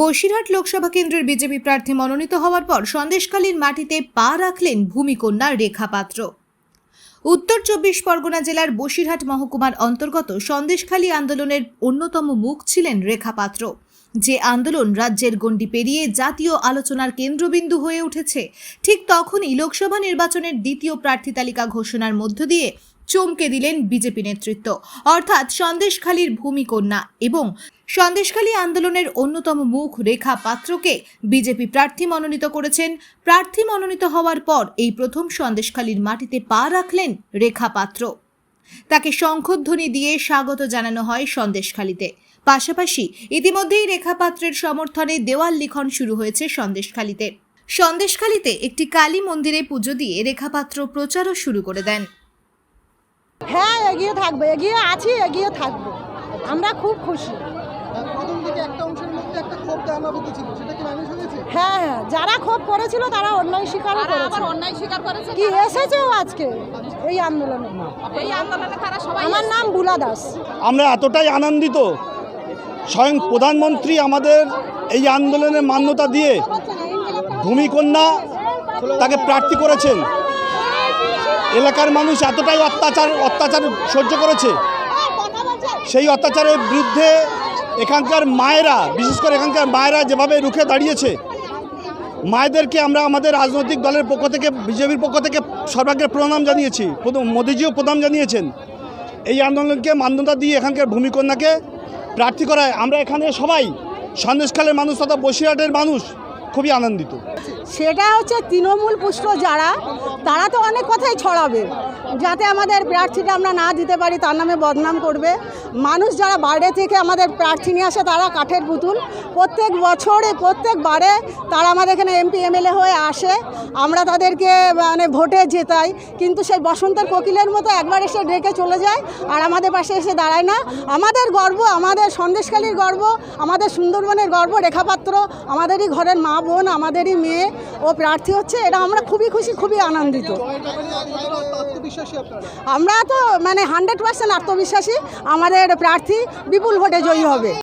বসিরহাট লোকসভা কেন্দ্রের বিজেপি প্রার্থী মনোনীত হওয়ার পর সন্দেশখালীর মাটিতে পা রাখলেন ভূমিকন্যা রেখা পাত্র। উত্তর চব্বিশ পরগনা জেলার বসিরহাট মহকুমার অন্তর্গত সন্দেশখালী আন্দোলনের অন্যতম মুখ ছিলেন রেখা পাত্র। যে আন্দোলন রাজ্যের গণ্ডি পেরিয়ে জাতীয় আলোচনার কেন্দ্রবিন্দু হয়ে উঠেছে, ঠিক তখনই লোকসভা নির্বাচনের দ্বিতীয় প্রার্থী তালিকা ঘোষণার মধ্য দিয়ে চমকে দিলেন বিজেপি নেতৃত্ব। অর্থাৎ সন্দেশখালীর ভূমিকন্যা এবং সন্দেশখালী আন্দোলনের অন্যতম মুখ রেখা পাত্রকে বিজেপি প্রার্থী মনোনীত করেছেন। প্রার্থী মনোনীত হওয়ার পর এই প্রথম সন্দেশখালীর মাটিতে পা রাখলেন রেখা পাত্র। তাকে শঙ্খধ্বনি দিয়ে স্বাগত জানানো হয় সন্দেশখালীতে। পাশাপাশি ইতিমধ্যেই রেখা পাত্রের সমর্থনে দেওয়াল লিখন শুরু হয়েছে সন্দেশখালীতে। সন্দেশখালীতে একটি কালী মন্দিরে পুজো দিয়ে রেখা পাত্র প্রচারও শুরু করে দেন। হ্যাঁ এগিয়ে থাকব, এগিয়ে আছি, এগিয়ে থাকব। আমরা খুব খুশি। প্রথম একটা অংশের মধ্যে একটা ক্ষোভ দানাবদ্ধ ছিল সেটা কি মানুষ হয়েছে? হ্যাঁ হ্যাঁ যারা ক্ষোভ করেছিল তারা অন্যায় স্বীকার তারা আবার অন্যায় স্বীকার করেছে কি এসেছেও আজকে এই আন্দোলনে? এই আন্দোলনে তারা সবাই আমার নাম বুলা দাস। আমরা এতটাই আনন্দিত স্বয়ং প্রধানমন্ত্রী আমাদের এই আন্দোলনের মান্যতা দিয়ে ভূমিকন্যা তাকে প্রার্থী করেছেন। এলাকার মানুষ এতটাই অত্যাচার অত্যাচার সহ্য করেছে। সেই অত্যাচারের বিরুদ্ধে এখানকার মায়েরা, বিশেষ করে এখানকার মায়েরা যেভাবে রুখে দাঁড়িয়েছে, মায়েদেরকে আমরা আমাদের রাজনৈতিক দলের পক্ষ থেকে, বিজেপির পক্ষ থেকে সর্বাগ্রে প্রণাম জানিয়েছি মোদিজিও প্রণাম জানিয়েছেন। এই আন্দোলনকে মান্যতা দিয়ে এখানকার ভূমিকন্যাকে প্রার্থী করায় আমরা এখানে সবাই সন্দেশকালের মানুষ তথা বসিরহাটের মানুষ খুবই আনন্দিত। সেটা হচ্ছে তৃণমূল পুষ্ট যারা, তারা তো অনেক কথাই ছড়াবে, যাতে আমাদের প্রার্থীটা আমরা না দিতে পারি, তার নামে বদনাম করবে। মানুষ যারা বাইরে থেকে আমাদের প্রার্থী নিয়ে আসে, তারা কাঠের পুতুল। প্রত্যেক বছরে, প্রত্যেকবারে তারা আমাদের এখানে এমপি, এমএলএ হয়ে আসে। আমরা তাদেরকে মানে ভোটে জেতাই। কিন্তু সেই বসন্তের কোকিলের মতো একবার এসে ডেকে চলে যায়, আর আমাদের পাশে এসে দাঁড়ায় না। আমাদের গর্ব, আমাদের সন্দেশখালীর গর্ব, আমাদের সুন্দরবনের গর্ব, রেখাপাত্র, আমাদেরই ঘরের মা বোন আমাদেরই মেয়ে, ও প্রার্থী হচ্ছে, এটা আমরা খুবই খুশি, খুবই আনন্দিত। আমরা তো মানে হান্ড্রেড পার্সেন্ট আত্মবিশ্বাসী, আমাদের প্রার্থী বিপুল ভোটে জয়ী হবে।